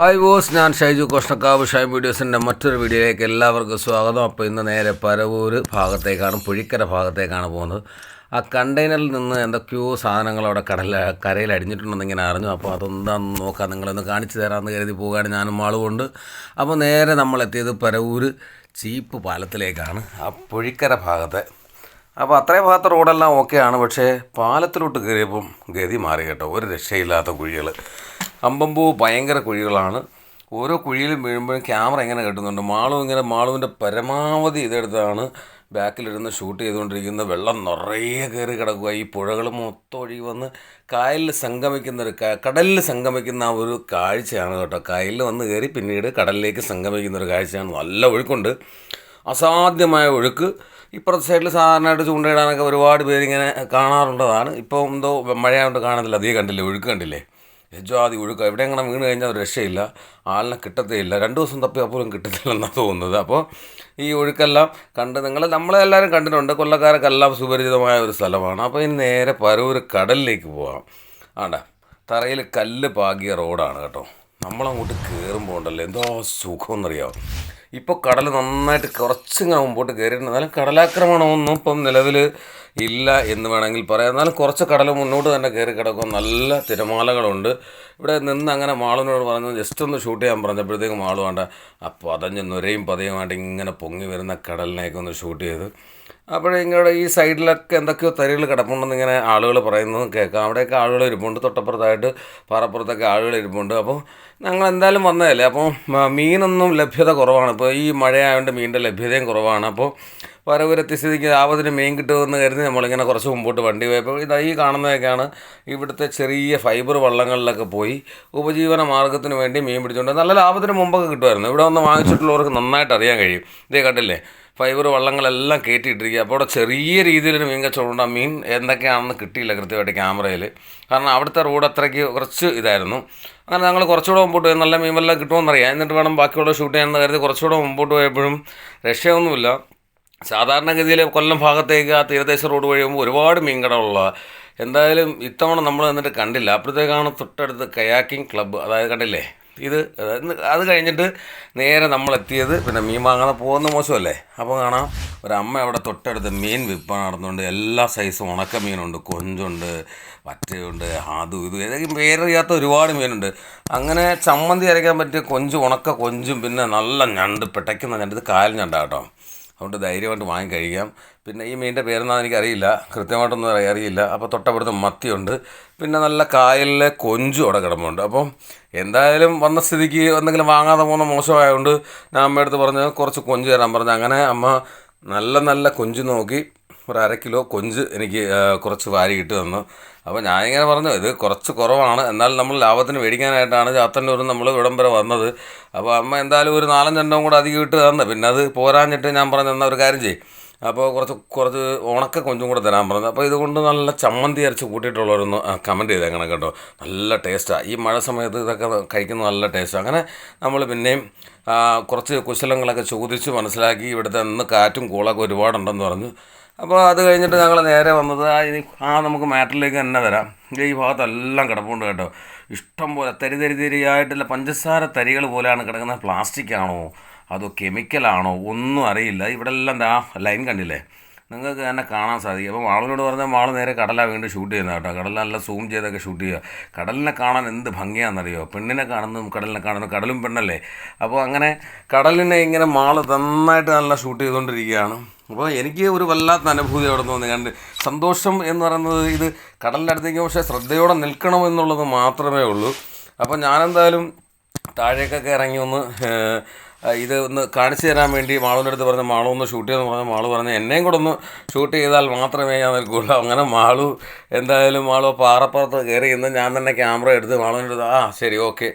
Hi boss ഞാൻ Shaiju കൃഷ്ണക്കാവ് shy വീഡിയോസിന്റെ മറ്റൊരു വീഡിയോയിലേക്ക് എല്ലാവർക്കും സ്വാഗതം. അപ്പോൾ ഇന്ന് നേരെ പരവൂർ ഭാഗത്തേക്കാണ് പുഴിക്കര ഭാഗത്തേക്കാണ് പോകുന്നത്. ആ കണ്ടെയ്നറിൽ നിന്ന് എന്തൊക്കെയോ സാധനങ്ങൾ അവിടെ കടല കരയിൽ അടിഞ്ഞിട്ടുണ്ടെന്ന് ഇങ്ങനെ അറിഞ്ഞു. അപ്പോൾ അതെന്താണെന്ന് നോക്കാം. നിങ്ങളൊന്ന് കാണിച്ചു തരാമെന്ന് കരുതി പോകുകയാണ് ഞാനും ആളുകൊണ്ട് അപ്പോൾ നേരെ നമ്മളെത്തിയത് പരവൂർ ചീപ്പ് പാലത്തിലേക്കാണ്. ആ പുഴിക്കര ഭാഗത്തെ അപ്പോൾ അത്രയും ഭാഗത്തെ റോഡെല്ലാം ഓക്കെയാണ്. പക്ഷേ പാലത്തിലോട്ട് കയറിയപ്പം ഗതി മാറി കേട്ടോ. ഒരു രക്ഷയില്ലാത്ത കുഴികൾ അമ്പമ്പൂ ഭയങ്കര കുഴികളാണ്. ഓരോ കുഴിയിലും വീഴുമ്പോഴും ക്യാമറ എങ്ങനെ കിട്ടുന്നുണ്ട്. മാളും ഇങ്ങനെ മാളുവിന്റെ പരമാവധി ഇതെടുത്താണ് ബാക്കിലിരുന്ന് ഷൂട്ട് ചെയ്തുകൊണ്ടിരിക്കുന്ന വെള്ളം നിറയെ കയറി കിടക്കുക. ഈ പുഴകൾ മൊത്തം ഒഴുകി വന്ന് കായലിൽ സംഗമിക്കുന്ന ഒരു കടലിൽ സംഗമിക്കുന്ന ആ ഒരു കാഴ്ചയാണ് കേട്ടോ. കായലിൽ വന്ന് കയറി പിന്നീട് കടലിലേക്ക് സംഗമിക്കുന്ന ഒരു കാഴ്ചയാണ്. നല്ല ഒഴുക്കുണ്ട്. അസാധ്യമായ ഒഴുക്ക്. ഇപ്പുറത്തെ സൈഡിൽ സാധാരണയായിട്ട് ചൂണ്ടയിടാനൊക്കെ ഒരുപാട് പേരിങ്ങനെ കാണാറുള്ളതാണ്. ഇപ്പോൾ എന്തോ മഴയായതുകൊണ്ട് കാണുന്നില്ല അധികം കണ്ടില്ലേ ഒഴുക്ക് കണ്ടില്ലേ? യജാതി ഒഴുക്ക്. എവിടെ എങ്ങനെ വീണ് കഴിഞ്ഞാൽ ഒരു രക്ഷയില്ല. ആളിനെ കിട്ടത്തേയില്ല. രണ്ട് ദിവസം തപ്പിയാൽ പോലും കിട്ടത്തില്ലെന്നാണ് തോന്നുന്നത്. അപ്പോൾ ഈ ഒഴുക്കെല്ലാം കണ്ട് നിങ്ങൾ നമ്മളെല്ലാവരും കണ്ടിട്ടുണ്ട്. കൊല്ലക്കാർക്കെല്ലാം സുപരിചിതമായ ഒരു സ്ഥലമാണ്. അപ്പോൾ ഇനി നേരെ പരൂർ കടലിലേക്ക് പോകാം ആണ്ട തറയിൽ കല്ല് പാകിയ റോഡാണ് കേട്ടോ. നമ്മളങ്ങോട്ട് കയറുമ്പോൾ ഉണ്ടല്ലോ എന്തോ സുഖമെന്നറിയാമോ ഇപ്പോൾ കടൽ നന്നായിട്ട് കുറച്ചിങ്ങനെ മുമ്പോട്ട് കയറിയിട്ടുണ്ട് എന്നാലും കടലാക്രമണമൊന്നും ഇപ്പം നിലവിൽ ഇല്ല എന്ന് വേണമെങ്കിൽ പറയാം. എന്നാലും കുറച്ച് കടൽ മുന്നോട്ട് തന്നെ കയറി കിടക്കും. നല്ല തിരമാലകളുണ്ട്. ഇവിടെ നിന്ന് അങ്ങനെ മാളിനോട് പറഞ്ഞു ജസ്റ്റ് ഒന്ന് ഷൂട്ട് ചെയ്യാൻ പറഞ്ഞപ്പോഴത്തേക്കും മാൾ വേണ്ട. അപ്പോൾ പതഞ്ഞ് നുരയും പതയുമായിട്ട് ഇങ്ങനെ പൊങ്ങി വരുന്ന കടലിനെയൊക്കെ ഒന്ന് ഷൂട്ട് ചെയ്ത്. അപ്പോഴേ ഇങ്ങോട്ട് ഈ സൈഡിലൊക്കെ എന്തൊക്കെയോ തരികൾ കിടപ്പുണ്ടെന്ന് ഇങ്ങനെ ആളുകൾ പറയുന്നത് കേൾക്കാം. അവിടെയൊക്കെ ആളുകൾ ഇരിപ്പുണ്ട്. തൊട്ടപ്പുറത്തായിട്ട് പാറപ്പുറത്തൊക്കെ ആളുകൾ ഇരിപ്പുണ്ട്. അപ്പോൾ ഞങ്ങൾ എന്തായാലും വന്നതല്ലേ? അപ്പോൾ മീനൊന്നും ലഭ്യത കുറവാണ്. ഇപ്പോൾ ഈ മഴയായതുകൊണ്ട് മീനിന്റെ ലഭ്യതയും കുറവാണ്. അപ്പോൾ വരവരെത്തി സ്ഥിതിക്ക് ആവതിന് മീൻ കിട്ടുമെന്ന് കരുതി നമ്മളിങ്ങനെ കുറച്ച് മുമ്പോട്ട് വണ്ടി പോയപ്പോൾ ഇതാ ഈ കാണുന്നതൊക്കെയാണ് ഇവിടുത്തെ ചെറിയ ഫൈബർ വള്ളങ്ങളിലൊക്കെ പോയി ഉപജീവന മാർഗത്തിന് വേണ്ടി മീൻ പിടിച്ചുകൊണ്ട് നല്ല ലാഭത്തിന് മുമ്പൊക്കെ കിട്ടുമായിരുന്നു. ഇവിടെ വന്ന് വാങ്ങിച്ചിട്ടുള്ളവർക്ക് നന്നായിട്ട് അറിയാൻ കഴിയും. ഇതേ കണ്ടില്ലേ? ഫൈബർ വള്ളങ്ങളെല്ലാം കയറ്റിയിട്ടിരിക്കുക. അപ്പോൾ അവിടെ ചെറിയ രീതിയിലൊരു മീൻ കച്ചവടം മീൻ എന്തൊക്കെയാണെന്ന് കിട്ടിയില്ല കൃത്യമായിട്ട് ക്യാമറയിൽ. കാരണം അവിടുത്തെ റോഡ് അത്രയ്ക്ക് കുറച്ച് ഇതായിരുന്നു. അങ്ങനെ ഞങ്ങൾ കുറച്ചുകൂടെ മുമ്പോട്ട് പോയി. നല്ല മീൻ വല്ലതും കിട്ടുമെന്നറിയാം എന്നിട്ട് വേണം ബാക്കിയുള്ള ഷൂട്ട് ചെയ്യാമെന്ന് കരുതി കുറച്ചുകൂടെ മുമ്പോട്ട് പോയപ്പോഴും രക്ഷയൊന്നുമില്ല. സാധാരണഗതിയിൽ കൊല്ലം ഭാഗത്തേക്ക് ആ തീരദേശ റോഡ് വഴി പോകുമ്പോൾ ഒരുപാട് മീൻകടകളുള്ള എന്തായാലും ഇത്തവണ നമ്മൾ എന്നിട്ട് കണ്ടില്ല. അപ്പോഴത്തേക്കാണ് തൊട്ടടുത്ത് കയാക്കിംഗ് ക്ലബ്ബ്. അതായത് കണ്ടില്ലേ? ഇത് അത് കഴിഞ്ഞിട്ട് നേരെ നമ്മൾ എത്തിയത് പിന്നെ മീൻ വാങ്ങാതെ പോകുന്ന മോശമല്ലേ? അപ്പോൾ കാണാം ഒരമ്മ അവിടെ തൊട്ടടുത്ത് മീൻ വിൽപ്പന നടന്നുണ്ട് എല്ലാ സൈസും ഉണക്ക മീനുണ്ട് കൊഞ്ചുണ്ട് വറ്റയുണ്ട് അതും ഇതും ഏതെങ്കിലും പേരറിയാത്ത ഒരുപാട് മീനുണ്ട്. അങ്ങനെ ചമ്മന്തി അരയ്ക്കാൻ പറ്റിയ കൊഞ്ച് ഉണക്ക കൊഞ്ചും പിന്നെ നല്ല ഞണ്ട് പിടയ്ക്കുന്ന ഞണ്ട്. ഇത് കാൽ ഞണ്ടാ കേട്ടോ. അതുകൊണ്ട് ധൈര്യമായിട്ട് വാങ്ങി കഴിക്കാം. പിന്നെ ഈ മീനിന്റെ പേരെന്താണെന്ന് എനിക്കറിയില്ല കൃത്യമായിട്ടൊന്നും അറിയ- അറിയില്ല. അപ്പോൾ തൊട്ടപ്പുറത്ത് മത്തിയുണ്ട്. പിന്നെ നല്ല കായലിലെ കൊഞ്ചും അവിടെ കിടപ്പുണ്ട്. അപ്പം എന്തായാലും വന്ന സ്ഥിതിക്ക് എന്തെങ്കിലും വാങ്ങാതെ പോകുന്ന മോശമായതുകൊണ്ട് ഞാൻ അമ്മയടുത്ത് പറഞ്ഞ് കുറച്ച് കൊഞ്ച് തരാൻ പറഞ്ഞു. അങ്ങനെ അമ്മ നല്ല നല്ല കൊഞ്ച് നോക്കി. ഒരു അര കിലോ കൊഞ്ച് എനിക്ക് കുറച്ച് വാരി ഇട്ട് തന്നു. അപ്പോൾ ഞാനിങ്ങനെ പറഞ്ഞു ഇത് കുറച്ച് കുറവാണ്. എന്നാൽ നമ്മൾ ലാഭത്തിന് മേടിക്കാനായിട്ടാണ് ചാത്തന്നൂരിൽ നമ്മൾ ഇവിടം വരെ വന്നത്. അപ്പോൾ അമ്മ എന്തായാലും ഒരു നാലഞ്ചെണ്ണവും കൂടെ അധികം ഇട്ട് തന്നു. പിന്നെ അത് പോരാഞ്ഞിട്ട് ഞാൻ പറഞ്ഞു എന്നാൽ ഒരു കാര്യം ചെയ്യും. അപ്പോൾ കുറച്ച് കുറച്ച് ഉണക്ക കൊഞ്ചും കൂടെ തരാൻ പറഞ്ഞു. അപ്പോൾ ഇതുകൊണ്ട് നല്ല ചമ്മന്തി അരച്ച് കൂട്ടിയിട്ടുള്ളവരൊന്ന് കമന്റ് ചെയ്തേക്കണം കേട്ടോ. നല്ല ടേസ്റ്റാണ് ഈ മഴ സമയത്ത് ഇതൊക്കെ കഴിക്കുന്നത് നല്ല ടേസ്റ്റാണ് അങ്ങനെ നമ്മൾ പിന്നെയും കുറച്ച് കുശലങ്ങളൊക്കെ ചോദിച്ച് മനസ്സിലാക്കി ഇവിടുത്തെ ഇന്ന് കാറ്റും കൂളൊക്കെ ഒരുപാടുണ്ടെന്ന് പറഞ്ഞു. അപ്പോൾ അത് കഴിഞ്ഞിട്ട് ഞങ്ങൾ നേരെ വന്നത് ആ ഇനി ആ നമുക്ക് മാറ്ററിലേക്ക് തന്നെ വരാം. ഈ ഭാഗത്തെല്ലാം കിടപ്പുണ്ട് കേട്ടോ. ഇഷ്ടം പോലെ തരി തരി തരിയായിട്ടുള്ള പഞ്ചസാര തരികൾ പോലെയാണ് കിടക്കുന്നത്. പ്ലാസ്റ്റിക് ആണോ? അതോ കെമിക്കലാണോ ഒന്നും അറിയില്ല. ഇവിടെ എല്ലാം ദാ ലൈൻ കണ്ടില്ലേ? നിങ്ങൾക്ക് തന്നെ കാണാൻ സാധിക്കും. അപ്പോൾ മാളിനോട് പറഞ്ഞാൽ മാൾ നേരെ കടലാണ് വീണ്ടും ഷൂട്ട് ചെയ്യുന്നത് കേട്ടോ. കടലിൽ നല്ല സൂം ചെയ്തൊക്കെ ഷൂട്ട് ചെയ്യുക. കടലിനെ കാണാൻ എന്ത് ഭംഗിയാണെന്നറിയോ? പെണ്ണിനെ കാണുന്നതും കടലിനെ കാണുന്നു കടലും പെണ്ണല്ലേ? അപ്പോൾ അങ്ങനെ കടലിനെ ഇങ്ങനെ മാൾ നന്നായിട്ട് നല്ല ഷൂട്ട് ചെയ്തുകൊണ്ടിരിക്കുകയാണ്. അപ്പോൾ എനിക്ക് ഒരു വല്ലാത്ത അനുഭൂതി അവിടെ തോന്നി. കണ്ട് സന്തോഷം എന്ന് പറയുന്നത് ഇത് കടലിന്റെ അടുത്തേക്ക് പക്ഷേ ശ്രദ്ധയോടെ നിൽക്കണം എന്നുള്ളത് മാത്രമേ ഉള്ളൂ. അപ്പോൾ ഞാനെന്തായാലും താഴേക്കൊക്കെ ഇറങ്ങി ഒന്ന് ഇത് ഒന്ന് കാണിച്ചു തരാൻ വേണ്ടി മാളുവിന്റെ അടുത്ത് പറഞ്ഞ മാളു ഒന്ന് ഷൂട്ട് ചെയ്തെന്ന് പറഞ്ഞ മാളു പറഞ്ഞ് എന്നെയും കൂടെ ഒന്ന് ഷൂട്ട് ചെയ്താൽ മാത്രമേ ഞാൻ നിൽക്കുള്ളൂ. അങ്ങനെ മാളു എന്തായാലും മാളു പാറപ്പുറത്ത് കയറി ഇന്ന് ഞാൻ തന്നെ ക്യാമറ എടുത്ത് മാളുവിന്റെ അടുത്ത് ആ ശരി ഓക്കെ.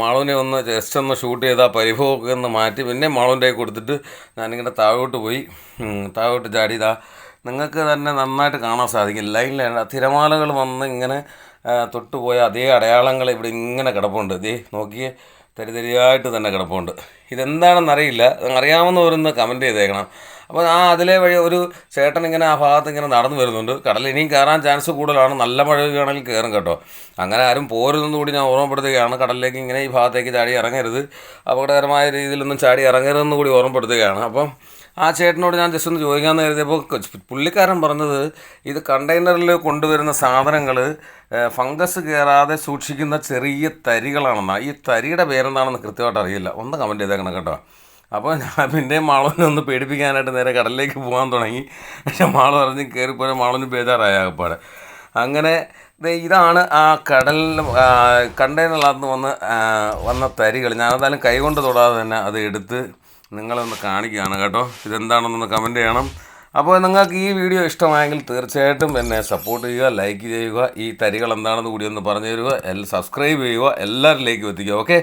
മാളുവിനെ ഒന്ന് ജസ്റ്റ് ഒന്ന് ഷൂട്ട് ചെയ്താൽ പരിഭവമൊക്കെ ഒന്ന് മാറ്റി പിന്നെ മാളുവിന്റെ കൊടുത്തിട്ട് ഞാനിങ്ങനെ താഴോട്ട് പോയി. താഴോട്ട് ചാടിയതാ നിങ്ങൾക്ക് തന്നെ നന്നായിട്ട് കാണാൻ സാധിക്കും. ലൈനിലാണ് തിരമാലകൾ വന്ന് ഇങ്ങനെ തൊട്ടുപോയ അതേ അടയാളങ്ങൾ ഇവിടെ ഇങ്ങനെ കിടപ്പുണ്ട്. ഇതേ നോക്കിയേ. തരിതരിയായിട്ട് തന്നെ കിടപ്പുണ്ട്. ഇതെന്താണെന്നറിയില്ല അറിയില്ല. അറിയാവുന്നവരൊന്ന് കമന്റ് ചെയ്തേക്കണം. അപ്പോൾ ആ അതിലെ വഴി ഒരു ചേട്ടൻ ഇങ്ങനെ ആ ഭാഗത്ത് ഇങ്ങനെ നടന്നു വരുന്നുണ്ട്. കടൽ ഇനിയും കയറാൻ ചാൻസ് കൂടുതലാണ്. നല്ല മഴ വേണമെങ്കിൽ കയറും കേട്ടോ. അങ്ങനെ ആരും പോരുതെന്ന് കൂടി ഞാൻ ഓർമ്മപ്പെടുത്തുകയാണ്. കടലിലേക്ക് ഇങ്ങനെ ഈ ഭാഗത്തേക്ക് ചാടി ഇറങ്ങരുത്. അപകടകരമായ രീതിയിലൊന്നും ചാടി ഇറങ്ങരുതെന്ന് കൂടി ഓർമ്മപ്പെടുത്തുകയാണ്. അപ്പം ആ ചേട്ടനോട് ഞാൻ ജസ്റ്റ് ഒന്ന് ചോദിക്കാമെന്ന് കരുതിയപ്പോൾ പുള്ളിക്കാരൻ പറഞ്ഞത് ഇത് കണ്ടെയ്നറിൽ കൊണ്ടുവരുന്ന സാധനങ്ങൾ ഫംഗസ് കയറാതെ സൂക്ഷിക്കുന്ന ചെറിയ തരികളാണെന്നാണ് ഈ തരിയുടെ പേരെന്താണെന്ന് കൃത്യമായിട്ട് അറിയില്ല. ഒന്ന് കമന്റ് ചെയ്തേക്കണം കേട്ടോ. അപ്പോൾ ഞാൻ പിന്നെ മാളവിനെ ഒന്ന് പേടിപ്പിക്കാനായിട്ട് നേരെ കടലിലേക്ക് പോകാൻ തുടങ്ങി. പക്ഷേ മാൾ പറഞ്ഞ് കയറിപ്പോയാൽ മാളവിന് ബേജാറായ ആകപ്പാടെ. അങ്ങനെ ഇതാണ് ആ കടൽ കണ്ടെയ്നറിനകത്ത് വന്ന് വന്ന തരികൾ ഞാനെന്തായാലും കൈകൊണ്ട് തൊടാതെ തന്നെ അത് എടുത്ത് നിങ്ങളൊന്ന് കാണിക്കുകയാണ് കേട്ടോ. ഇതെന്താണെന്നൊന്ന് കമന്റ് ചെയ്യണം. അപ്പോൾ നിങ്ങൾക്ക് ഈ വീഡിയോ ഇഷ്ടമായെങ്കിൽ തീർച്ചയായിട്ടും എന്നെ സപ്പോർട്ട് ചെയ്യുക ലൈക്ക് ചെയ്യുക. ഈ തരികൾ എന്താണെന്ന് കൂടി ഒന്ന് പറഞ്ഞു തരിക സബ്സ്ക്രൈബ് ചെയ്യുക. എല്ലാവരിലേക്കും എത്തിക്കുക. ഓക്കെ